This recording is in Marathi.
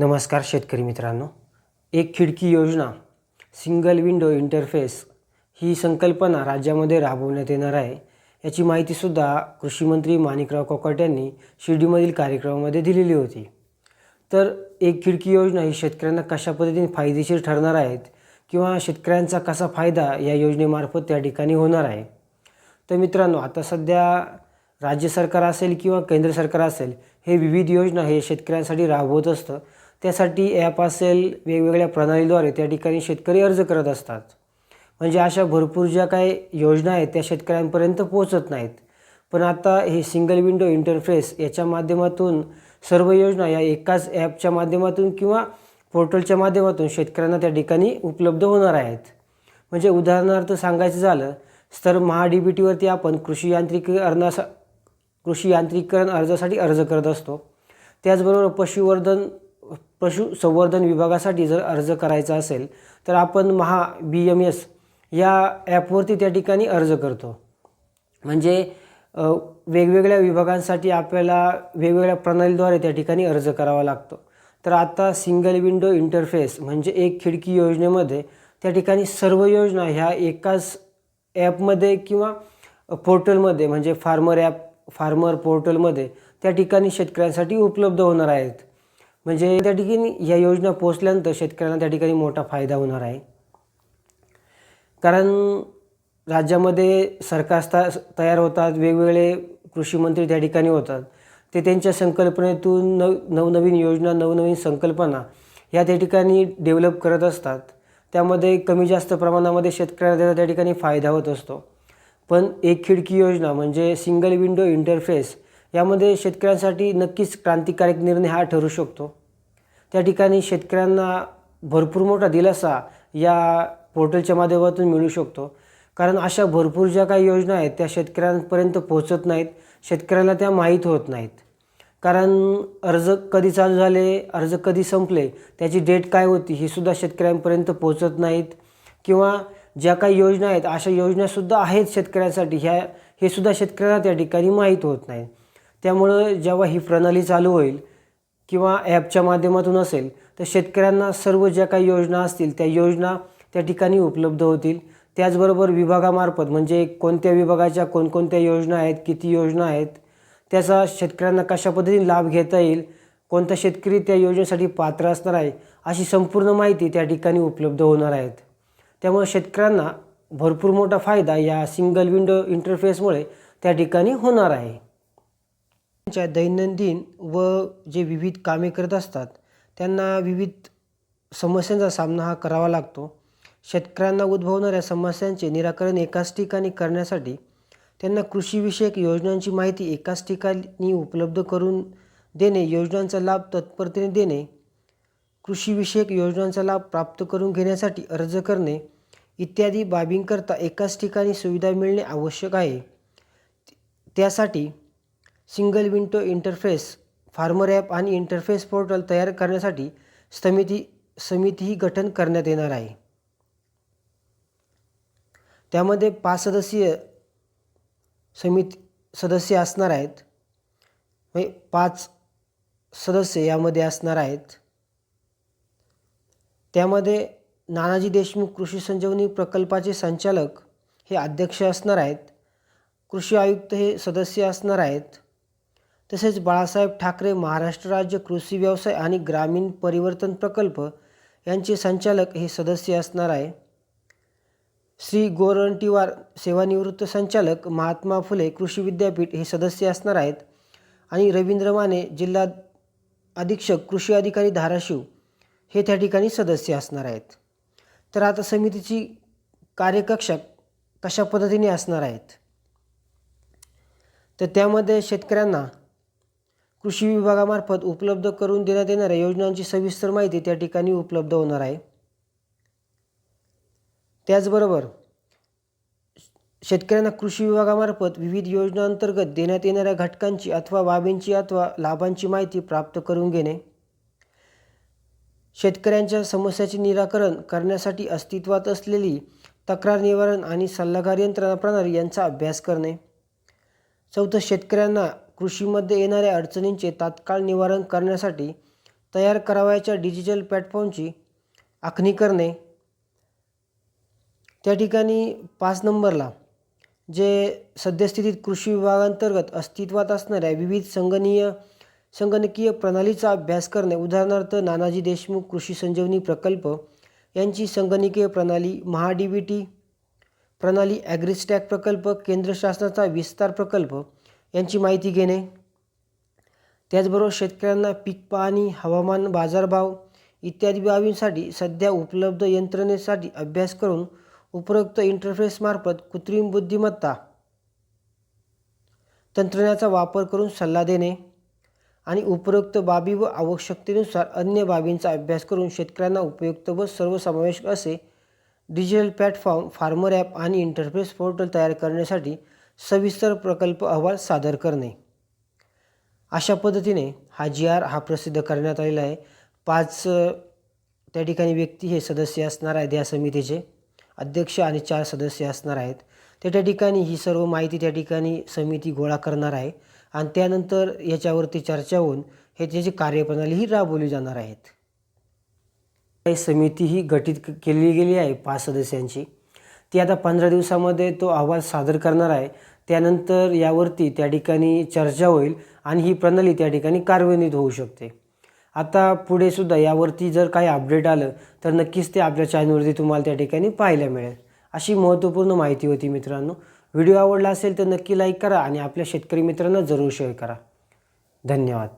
नमस्कार शेतकरी मित्रांनो. एक खिडकी योजना सिंगल विंडो इंटरफेस ही संकल्पना राज्यामध्ये राबवण्यात येणार आहे. याची माहितीसुद्धा कृषीमंत्री माणिकराव कोकाट यांनी शिर्डीमधील कार्यक्रमामध्ये दिलेली होती. तर एक खिडकी योजना ही शेतकऱ्यांना कशा पद्धतीने फायदेशीर ठरणार आहेत किंवा शेतकऱ्यांचा कसा फायदा या योजनेमार्फत त्या ठिकाणी होणार आहे? तर मित्रांनो आता सध्या राज्य सरकार असेल किंवा केंद्र सरकार असेल हे विविध योजना हे शेतकऱ्यांसाठी राबवत असतं. त्यासाठी ॲप असेल वेगवेगळ्या प्रणालीद्वारे त्या ठिकाणी शेतकरी अर्ज करत असतात. म्हणजे अशा भरपूर ज्या काही योजना आहेत त्या शेतकऱ्यांपर्यंत पोहोचत नाहीत. पण आता हे सिंगल विंडो इंटरफेस याच्या माध्यमातून सर्व योजना या एकाच ॲपच्या माध्यमातून किंवा पोर्टलच्या माध्यमातून शेतकऱ्यांना त्या ठिकाणी उपलब्ध होणार आहेत. म्हणजे उदाहरणार्थ सांगायचं झालं तर महा डी बी टीवरती आपण कृषी यांत्रिकीकरणासा कृषी यांत्रिकीकरण अर्जासाठी अर्ज करत असतो. त्याचबरोबर पशुवर्धन पशुसंवर्धन विभागासाठी जर अर्ज करायचा असेल तर आपण महा बी एम एस या ॲपवरती त्या ठिकाणी अर्ज करतो. म्हणजे वेगवेगळ्या विभागांसाठी आपल्याला वेगवेगळ्या प्रणालीद्वारे त्या ठिकाणी अर्ज करावा लागतो. तर आता सिंगल विंडो इंटरफेस म्हणजे एक खिडकी योजनेमध्ये त्या ठिकाणी सर्व योजना ह्या एकाच ॲपमध्ये किंवा पोर्टलमध्ये म्हणजे फार्मर ॲप फार्मर पोर्टलमध्ये त्या ठिकाणी शेतकऱ्यांसाठी उपलब्ध होणार आहेत. म्हणजे त्या ठिकाणी या योजना पोचल्यानंतर शेतकऱ्यांना त्या ठिकाणी मोठा फायदा होणार आहे. कारण राज्यामध्ये सरकार तयार होतात वेगवेगळे कृषी मंत्री त्या ठिकाणी होतात. ते त्यांच्या संकल्पनेतून नव नवनवीन योजना नवनवीन संकल्पना ह्या त्या ठिकाणी डेव्हलप करत असतात. त्यामध्ये कमी जास्त प्रमाणामध्ये शेतकऱ्यांना त्याचा त्या ठिकाणी फायदा होत असतो. पण एक खिडकी योजना म्हणजे सिंगल विंडो इंटरफेस यामध्ये शेतकऱ्यांसाठी नक्कीच क्रांतिकारक निर्णय हा ठरू शकतो. त्या ठिकाणी शेतकऱ्यांना भरपूर मोठा दिलासा या पोर्टलच्या माध्यमातून मिळू शकतो. कारण अशा भरपूर ज्या काही योजना आहेत त्या शेतकऱ्यांपर्यंत पोहोचत नाहीत. शेतकऱ्याला त्या माहीत होत नाहीत. कारण अर्ज कधी चालू झाले अर्ज कधी संपले त्याची डेट काय होती ही सुद्धा शेतकऱ्यांपर्यंत पोहोचत नाहीत. किंवा ज्या काही योजना आहेत अशा योजनासुद्धा आहेत शेतकऱ्यांसाठी ह्या हे सुद्धा शेतकऱ्यांना त्या ठिकाणी माहीत होत नाही त्यामुळं जेव्हा ही प्रणाली चालू होईल किंवा ॲपच्या माध्यमातून असेल तर शेतकऱ्यांना सर्व ज्या काही योजना असतील त्या योजना त्या ठिकाणी उपलब्ध होतील. त्याचबरोबर विभागामार्फत म्हणजे कोणत्या विभागाच्या कोणकोणत्या योजना आहेत किती योजना आहेत त्याचा शेतकऱ्यांना कशा पद्धतीने लाभ घेता येईल कोणता शेतकरी त्या योजनेसाठी पात्र असणार आहे अशी संपूर्ण माहिती त्या ठिकाणी उपलब्ध होणार आहेत. त्यामुळे शेतकऱ्यांना भरपूर मोठा फायदा या सिंगल विंडो इंटरफेसमुळे त्या ठिकाणी होणार आहे. त्यांच्या दैनंदिन व जे विविध कामे करत असतात त्यांना विविध समस्यांचा सामना हा करावा लागतो. शेतकऱ्यांना उद्भवणाऱ्या समस्यांचे निराकरण एकाच ठिकाणी करण्यासाठी त्यांना कृषीविषयक योजनांची माहिती एकाच ठिकाणी उपलब्ध करून देणे योजनांचा लाभ तत्परतेने देणे कृषीविषयक योजनांचा लाभ प्राप्त करून घेण्यासाठी अर्ज करणे इत्यादी बाबींकरता एकाच ठिकाणी सुविधा मिळणे आवश्यक आहे. त्यासाठी single window interface farmer app आणि इंटरफेस पोर्टल तयार करण्यासाठी समिती समितीही गठन करण्यात येणार आहे. त्यामध्ये पाच सदस्यीय समिती सदस्य असणार आहेत. म्हणजे पाच सदस्य यामध्ये असणार आहेत. त्यामध्ये नानाजी देशमुख कृषी संजीवनी प्रकल्पाचे संचालक हे अध्यक्ष असणार आहेत. कृषी आयुक्त हे सदस्य असणार आहेत. तसेच बाळासाहेब ठाकरे महाराष्ट्र राज्य कृषी व्यवसाय आणि ग्रामीण परिवर्तन प्रकल्प यांचे संचालक हे सदस्य असणार आहे. श्री गोरंटीवार सेवानिवृत्त संचालक महात्मा फुले कृषी विद्यापीठ हे सदस्य असणार आहेत आणि रवींद्र माने जिल्हा अधीक्षक कृषी अधिकारी धाराशिव हे त्या ठिकाणी सदस्य असणार आहेत. तर आता समितीची कार्यकक्षा कशा पद्धतीने असणार आहेत? तर त्यामध्ये शेतकऱ्यांना कृषी विभागामार्फत उपलब्ध करून देण्यात येणाऱ्या योजनांची सविस्तर माहिती त्या ठिकाणी उपलब्ध होणार आहे. त्याचबरोबर शेतकऱ्यांना कृषी विभागामार्फत विविध योजनांतर्गत देण्यात येणाऱ्या घटकांची अथवा बाबींची अथवा लाभांची माहिती प्राप्त करून घेणे शेतकऱ्यांच्या समस्याचे निराकरण करण्यासाठी अस्तित्वात असलेली तक्रार निवारण आणि सल्लागार यंत्रणा प्रणाली यांचा अभ्यास करणे चौथं शेतकऱ्यांना कृषीमध्ये येणाऱ्या अडचणींचे तात्काळ निवारण करण्यासाठी तयार करावयाच्या डिजिटल प्लॅटफॉर्मची आखणी करणे. त्या ठिकाणी पाच नंबरला जे सद्यस्थितीत कृषी विभागांतर्गत अस्तित्वात असणाऱ्या विविध संगणीय संगणकीय प्रणालीचा अभ्यास करणे. उदाहरणार्थ नानाजी देशमुख कृषी संजीवनी प्रकल्प यांची संगणकीय प्रणाली महा डी टी प्रणाली ॲग्रिस्टॅक प्रकल्प केंद्र शासनाचा विस्तार प्रकल्प यांची माहिती घेणे. त्याचबरोबर शेतकऱ्यांना पीक पाहणी हवामान बाजारभाव इत्यादी बाबींसाठी सध्या उपलब्ध यंत्रणेसाठी अभ्यास करून उपरोक्त इंटरफेसमार्फत कृत्रिम बुद्धिमत्ता तंत्रज्ञानाचा वापर करून सल्ला देणे आणि उपरोक्त बाबी व आवश्यकतेनुसार अन्य बाबींचा अभ्यास करून शेतकऱ्यांना उपयुक्त व सर्वसमावेशक असे डिजिटल प्लॅटफॉर्म फार्मर ॲप आणि इंटरफेस पोर्टल तयार करण्यासाठी सविस्तर प्रकल्प अहवाल सादर करणे. अशा पद्धतीने हा जी आर हा प्रसिद्ध करण्यात आलेला आहे. पाच त्या ठिकाणी व्यक्ती हे सदस्य असणार आहेत या समितीचे. अध्यक्ष आणि चार सदस्य असणार आहेत. ते त्या ठिकाणी ही सर्व माहिती त्या ठिकाणी समिती गोळा करणार आहे. आणि त्यानंतर याच्यावरती चर्चा होऊन हे त्याची कार्यप्रणाली ही राबवली जाणार आहेत. समिती ही गठीत केली गेली आहे पाच सदस्यांची. ती आता पंधरा दिवसामध्ये तो अहवाल सादर करणार आहे. त्यानंतर यावरती त्या ठिकाणी चर्चा होईल आणि ही प्रणाली त्या ठिकाणी कार्यान्वित होऊ शकते. आता पुढे सुद्धा यावरती जर काही अपडेट आलं तर नक्कीच ते आपल्या चॅनलवरती तुम्हाला त्या ठिकाणी पाहायला मिळेल. अशी महत्त्वपूर्ण माहिती होती मित्रांनो. व्हिडिओ आवडला असेल तर नक्की लाईक करा आणि आपल्या शेतकरी मित्रांना जरूर शेअर करा. धन्यवाद.